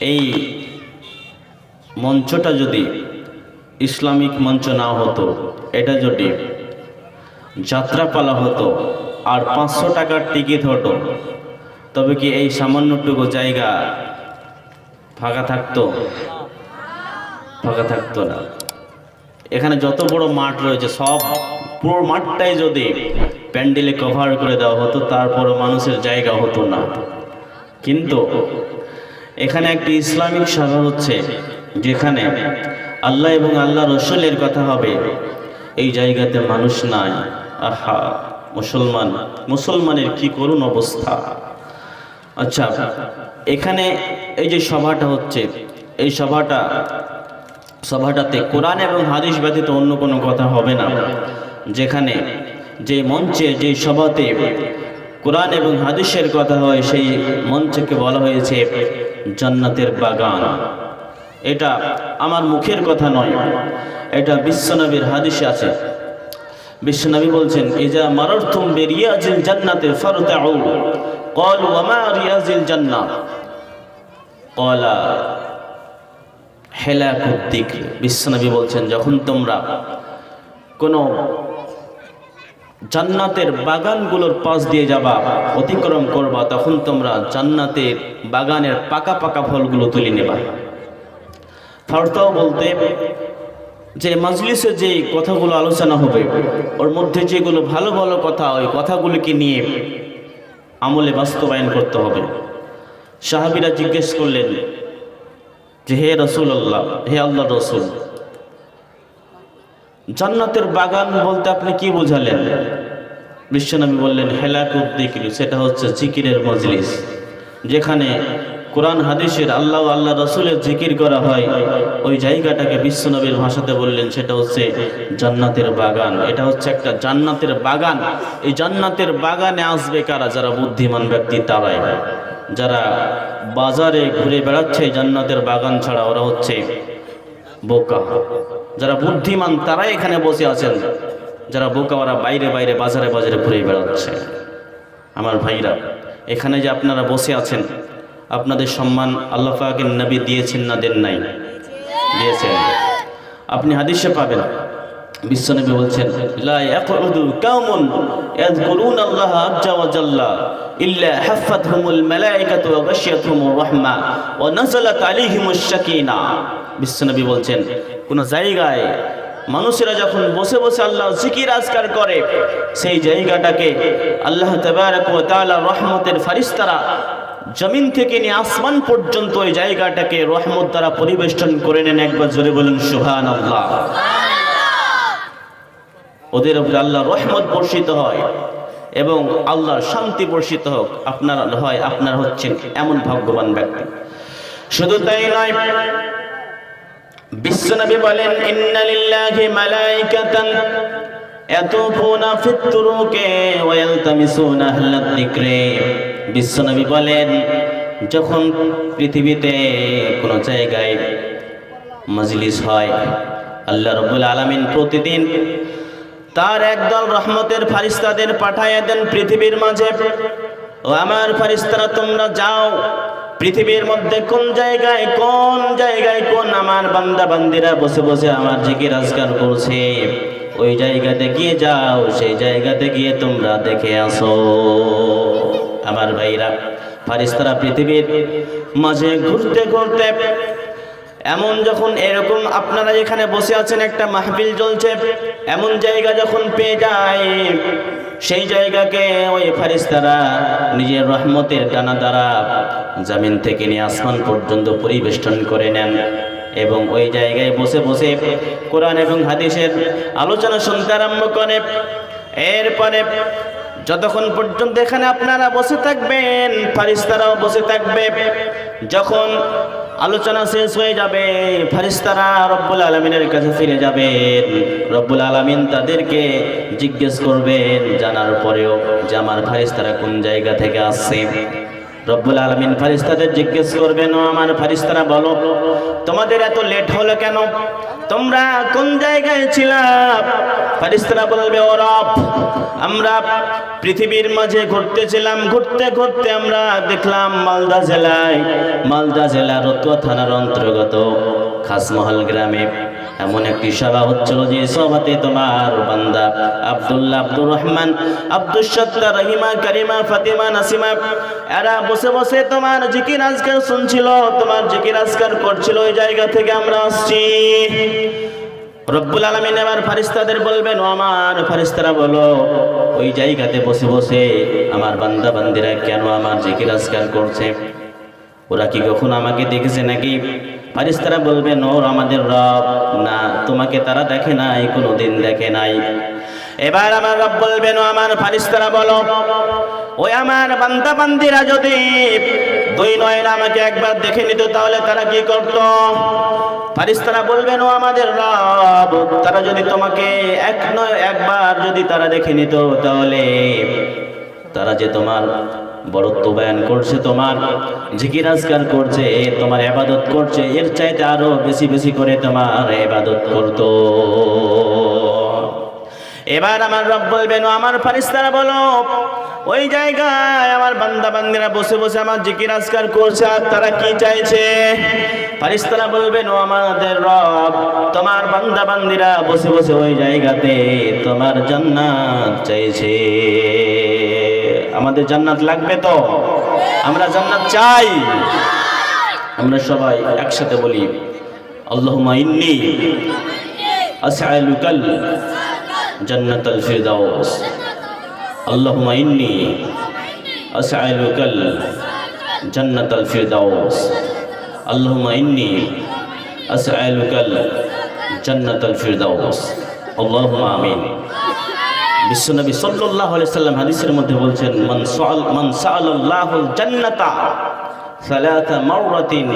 এই মঞ্চটা যদি ইসলামিক মঞ্চ না হতো, এটা যদি যাত্রাপালা হতো আর পাঁচশো টাকার টিকিট হতো, তবে কি এই সামান্যটুকু জায়গা ফাঁকা থাকতো? ফাঁকা থাকতো না। এখানে যত বড় মাঠ রয়েছে, সব পুরো মাঠটাই যদি প্যান্ডেলে কভার করে দেওয়া হতো, তারপরও মানুষের জায়গা হতো না। কিন্তু এখানে একটি ইসলামিক সভা হচ্ছে, যেখানে আল্লাহ এবং আল্লাহ রসুলের কথা হবে। এই জায়গাতে মানুষ নাই। আহা, মুসলমান, মুসলমানের কি করুণ অবস্থা। আচ্ছা এখানে এই যে সভাটা হচ্ছে, এই সভাটা, সভাটাতে কোরআন এবং হাদিস ব্যতীত অন্য কোনো কথা হবে না। যেখানে যে মঞ্চে, যে সভাতে কোরআন এবং হাদিসের কথা হয় সেই মঞ্চকে বলা হয়েছে জান্নাতের বাগান এটা আমার মুখের কথা নয় এটা বিশ্বনবীর হাদিসে আছে বিশ্বনবী বলছেন ইজা মারারতুম বিরিয়াজিল জান্নাতে ফারতাউ قالوا وما رياض الجنة قال হেলাকুদ্দিক বিশ্বনবী বলছেন যখন তোমরা কোনো জান্নাতের বাগানগুলোর পাশ দিয়ে যাবা, অতিক্রম করবা, তখন তোমরা জান্নাতের বাগানের পাকা পাকা ফলগুলো তুলে নেবা। ফারতাও বলতে, যে মাজলিসে যে কথাগুলো আলোচনা হবে, ওর মধ্যে যেগুলো ভালো ভালো কথা, ওই কথাগুলোকে নিয়ে আমলে বাস্তবায়ন করতে হবে। সাহাবিরা জিজ্ঞেস করলেন, যে হে রসুল আল্লাহ হে আল্লাহ রসুল জান্নাতের বাগান বলতে আপনি কি বোঝালেন? বিশ্বনবী বললেন হেলাকুদ্দিকির সেটা হচ্ছে জিকিরের মজলিস। যেখানে কোরআন, হাদিসের আল্লাহ আল্লাহ রসুলের জিকির করা হয়, ওই জায়গাটাকে বিশ্বনবীর ভাষাতে বললেন, সেটা হচ্ছে জান্নাতের বাগান। এটা হচ্ছে একটা জান্নাতের বাগান। এই জান্নাতের বাগানে আসবে কারা? যারা বুদ্ধিমান ব্যক্তি, তারাই। যারা বাজারে ঘুরে বেড়াচ্ছে জান্নাতের বাগান ছাড়া, ওরা হচ্ছে বোকা। যারা বুদ্ধিমান, তারাই এখানে বসে আছেন। যারা বোকা ওরা বাইরে বাইরে, বাজারে বাজারে ঘুরে বেড়াচ্ছে। আমার ভাইরা, এখানে যে আপনারা বসে আছেন, আপনাদের সম্মান আল্লাহ পাকের নবী দিয়েছেন না দেন নাই? দিয়েছেন। আপনি হাদিসে পাবেন। বিশ্বনবী বলছেন, লা আল্লাহ ইল্লা বিশ্বনবী বলছেন, কোন জায়গায় মানুষেরা যখন বসে বসে আল্লাহ জিকির আজকার করে, সেই জায়গাটাকে আল্লাহ তাআলা রহমতের ফারিস্তারা জমিন থেকে নিয়ে আসমান পর্যন্ত ওই জায়গাটাকে রহমত দ্বারা পরিবেষ্টন করে নেন। একবার জোরে বলেন সুহান আল্লাহ ওদের উপরে আল্লাহ রহমত বর্ষিত হয় এবং আল্লাহর শান্তি বর্ষিত হোক। আপনার হয়, আপনার হচ্ছেন এমন ভাগ্যবান ব্যক্তি। শুধু তাই নয় বিশ্বনবী বলেন, ইন্না লিল্লাহি মালাইকাতান ইয়াতুফুনা ফিত তুরুকে ওয়া ইয়ালতামিসুনা আহলাদ যিকরি বিশ্বনবী বলেন, যখন পৃথিবীতে কোনো জায়গায় মজলিস হয়, আল্লাহ রব্বুল আলামিন প্রতিদিন তার একদল রহমতের ফারিস্তাদের পাঠায় দেন পৃথিবীর মাঝে। ও আমার ফারিস্তারা তোমরা যাও পৃথিবীর মধ্যে কোন জায়গায় কোন জায়গায় কোন আমার বান্দা বান্দিরা বসে বসে আমার জিকির আজকার করছে? ওই জায়গাতে গিয়ে যাও, সেই জায়গাতে গিয়ে তোমরা দেখে আসো। আমার ভাইরা, ফারিস্তারা পৃথিবীর মাঝে ঘুরতে ঘুরতে এমন যখন এরকম আপনারা এখানে বসে আছেন, একটা মাহফিল চলছে, এমন জায়গা যখন পেয়ে যায় সেই জায়গাকে ওই ফারিস্তারা নিজের রহমতের ডানা দ্বারা জামিন থেকে নিয়ে আসমান পর্যন্ত পরিবেষ্টন করে নেন এবং ওই জায়গায় বসে বসে কোরআন এবং হাদিসের আলোচনা শুনতে আরম্ভ করে। এরপরে যতক্ষণ পর্যন্ত এখানে আপনারা বসে থাকবেন ফারিস্তারাও বসে থাকবে, যখন আলোচনা শেষ হয়ে যাবে ফারিস্তারা রব্বুল আলমিনের কাছে ফিরে যাবেন রব্বুল আলমিন তাদেরকে জিজ্ঞেস করবেন, জানার পরেও যে আমার ফারিস্তারা কোন জায়গা থেকে আসছে। রব্বুল আলমিন ফারিস্তাদের জিজ্ঞেস করবেন আমার ফারিস্তারা বলো, তোমাদের এত লেট হলো কেন? তোমরা কোন জায়গায় ছিলাম ফারিস্তারা বলবে ও রব, আমরা পৃথিবীর মাঝে ঘুরতেছিলাম, ঘুরতে ঘুরতে আমরা দেখলাম মালদা জেলায়, মালদা জেলার রতুয়া থানার অন্তর্গত খাসমহল গ্রামে এমন একটি সভা হচ্ছিল যে সভাতে তোমার বান্দা আব্দুল্লাহ আব্দুর রহমান আব্দুল সত্তার রহিমা, করিমা, ফাতিমা, নাসিমা, এরা বসে বসে তোমার জিকির আজকার শুনছিল, তোমার জিকির আজকার করছিল, ওই জায়গা থেকে আমরা আসছি। রব্বুল আলমিন এবার ফারিস্তাদের বলবেন আমার ফারিস্তারা বলো, ওই জায়গাতে বসে বসে আমার বান্দা বান্দিরা কেন আমার জিকির আজকার করছে? ওরা কি কখন আমাকে দেখেছে নাকি? ফারিস্তারা বলবেন ওর আমাদের রব, না, তোমাকে তারা দেখে নাই কোনো দিন দেখে নাই। এবার আমার রব বলবেন আমার ফারিস্তারা বলো, ওই আমার বান্দা বান্দিরা যদি দুই নয়ন আমাকে একবার দেখে নিত, তাহলে তারা কি করত? ফারিস্তারা বলবেন ও আমাদের রব, তারা যদি তোমাকে এক নয়, একবার যদি তারা দেখে নিত, তাহলে তারা যে তোমার বড়ত্ব বয়ান করছে, তোমার জিকির আজকার করছে, তোমার এবাদত করছে, এর চাইতে আরও বেশি বেশি করে তোমার এবাদত করতো। এবার আমার রব বলবেন আমার ফারিস্তারা বলো ওই জায়গায় আমার বান্দা বান্দিরা বসে বসে আমার জিকির আজকার করছে, আর তারা কি চাইছে? ফারিস্তারা বলবেন ও আমাদের রব, তোমার বান্দা বান্দিরা বসে বসে ওই জায়গাতে তোমার জান্নাত চাইছে। আমাদের জান্নাত লাগবে তো? আমরা জান্নাত চাই। আমরা সবাই একসাথে বলি, আল্লাহুম্মা ইন্নী আসআলুকাল জান্নাতাল ফিরদাউস। আল্লাহুম্মা ইন্নী আসআলুকাল জান্নাতাল ফিরদাউস আল্লাহুম্মা ইন্নী আসআলুকাল জান্নাতাল ফিরদাউস আল্লাহুম্মা আমিন। বিশ্বনবী সাল্লাল্লাহু আলাইহি সাল্লাম হাদিসের মধ্যে বলছেন, মান সাল, মান সাআলাল্লাহুল জান্নাতা সালাতা মাররাতিন,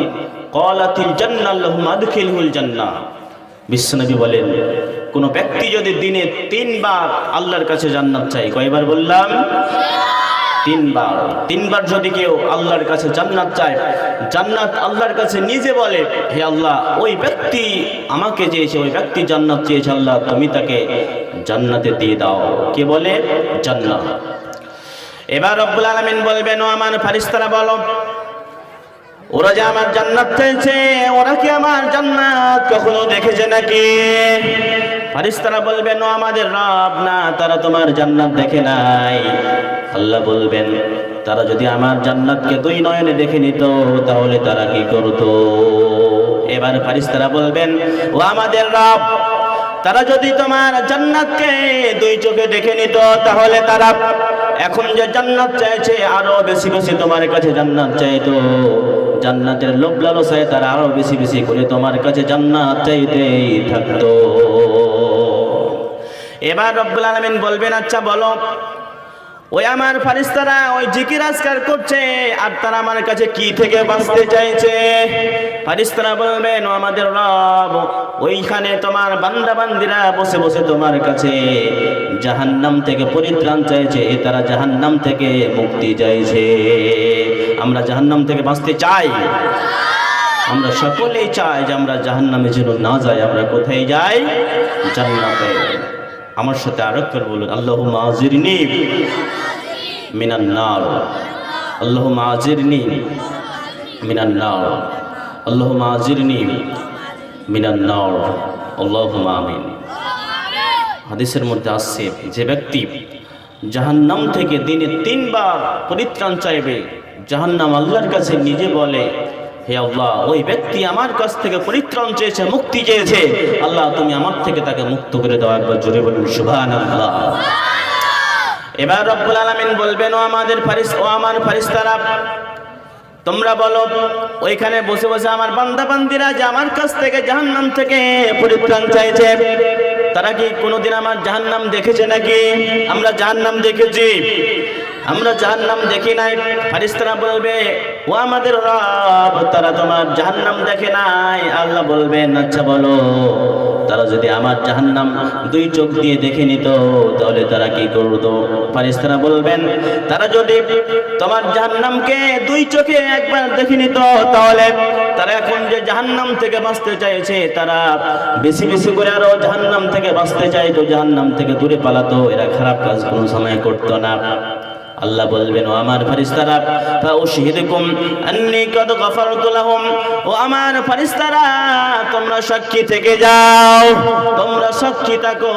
ক্বালাতিল জান্নাহ, লাহুম আদখিলহুল জান্নাহ। বিশ্বনবী বলেন কোন ব্যক্তি যদি দিনে তিনবার আল্লাহর কাছে জান্নাত চাই কয়বার বললাম? তিনবার। তিনবার যদি কেউ আল্লাহর কাছে জান্নাত চায়, জান্নাত আল্লাহর কাছে নিজে বলে, হে আল্লাহ, ওই ব্যক্তি আমাকে চেয়েছে, ওই ব্যক্তি জান্নাত চেয়েছে, আল্লাহ, তুমি তাকে জান্নাতে দিয়ে দাও। কে বলে? জান্নাত। এবার রব্বুল আলামিন বলবেন, ও আমার ফারিস্তারা বলো ওরা যে আমার জান্নাত চাইছে, ওরা কি আমার জান্নাত? কখনো দেখেছে নাকি? ফারিস্তারা বলবেন ও আমাদের রব না, তারা তোমার জান্নাত দেখে নাই। আল্লাহ বলবেন, তারা যদি আমার জান্নাতকে দুই নয়নে দেখে নিত, তাহলে তারা কি করতো? এবার ফারিস্তারা বলবেন, ও আমাদের রব, তারা যদি তোমার জান্নাতকে দুই চোখে দেখে নিত, তাহলে তারা এখন যে জান্নাত চাইছে, আরও বেশি বেশি তোমার কাছে জান্নাত চাইতো। জান্নাতের লোভ লালসায় তারা আরও বেশি বেশি করে তোমার কাছে জান্নাত চাইতেই থাকতো। এবার রব্বুল আলামিন বলবেন আচ্ছা বলো ওই আমার ফারিস্তারা ওই জিকির আজকার করছে, আর তারা আমার কাছে কি থেকে বাঁচতে চাইছে? ফারিস্তারা বলবেন আমাদের রব ওইখানে তোমার বান্দা বান্দিরা বসে বসে তোমার কাছে জাহান্নাম থেকে পরিত্রাণ চাইছে, এ তারা জাহান্নাম থেকে মুক্তি চাইছে। আমরা জাহান্নাম থেকে বাঁচতে চাই। আমরা সকলেই চাই যে আমরা জাহান্নামে যেন না যাই, আমরা কোথায় যাই? জান্নাতে। আমার সাথে আরোপ করে বলুন আল্লাহ মাজিরনি মিনান নার। আল্লাহ মাজিরনি মিনান নার। আল্লাহ মাজিরনি মিনান নার। আল্লাহ আমিন। হাদিসের মধ্যে আসছে যে ব্যক্তি জাহান্নাম থেকে দিনে তিনবার পরিত্রাণ চাইবে, জাহান্নাম আল্লাহর কাছে নিজে বলে হে আল্লাহ, ওই ব্যক্তি আমার কাছ থেকে পরিত্রাণ চেয়েছে, মুক্তি চেয়েছে। আল্লাহ, তুমি আমার থেকে তাকে মুক্ত করে দাও একবার জোরে বলুন সুবহান আল্লাহ এবার রব্বুল আলামিন বলবেন, ও আমাদের ফারিস, ও আমার ফারিস্তারা, তোমরা বলো, ওইখানে বসে বসে আমার বান্দা বান্দিরা যে আমার কাছ থেকে জাহান্নাম থেকে পরিত্রাণ চাইছে, তারা কি কোনোদিন আমার জাহান্নাম দেখেছে নাকি? আমরা জাহান্নাম দেখেছি। আমরা জাহান্নাম দেখি নাই। ফারিস্তারা বলবে ও আমাদের রব, তারা তোমার জাহান্নাম দেখে নাই। আল্লাহ বলবেন আচ্ছা বলো, তারা যদি আমার জাহান্নাম দুই চোখ দিয়ে দেখে নিত, তাহলে তারা কি করতো? ফারিস্তারা বলবেন, তারা যদি তোমার জাহান্নামকে দুই চোখে একবার দেখে নিত, তাহলে তারা এখন যে জাহান্নাম থেকে বাঁচতে চাইছে, তারা বেশি বেশি করে আরও জাহান্নাম থেকে বাঁচতে চাইতো, জাহান্নাম থেকে দূরে পালাতো। এরা খারাপ কাজ কোনো সময় করতো না। আল্লাহ বলবেন, ও আমার ফারিস্তারা ফাউশহিদুকুম আন্নী কদ গফারতু লাহুম। ও আমার ফারিস্তারা তোমরা সাক্ষী থেকে যাও, তোমরা সাক্ষী থাকো।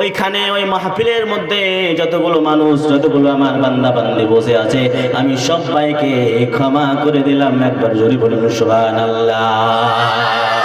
ওইখানে ওই মাহফিলের মধ্যে যতগুলো মানুষ, যতগুলো আমার বান্দা বান্দি বসে আছে, আমি সবাইকে ক্ষমা করে দিলাম। একবার জোরে বলুন, সুবহানাল্লাহ।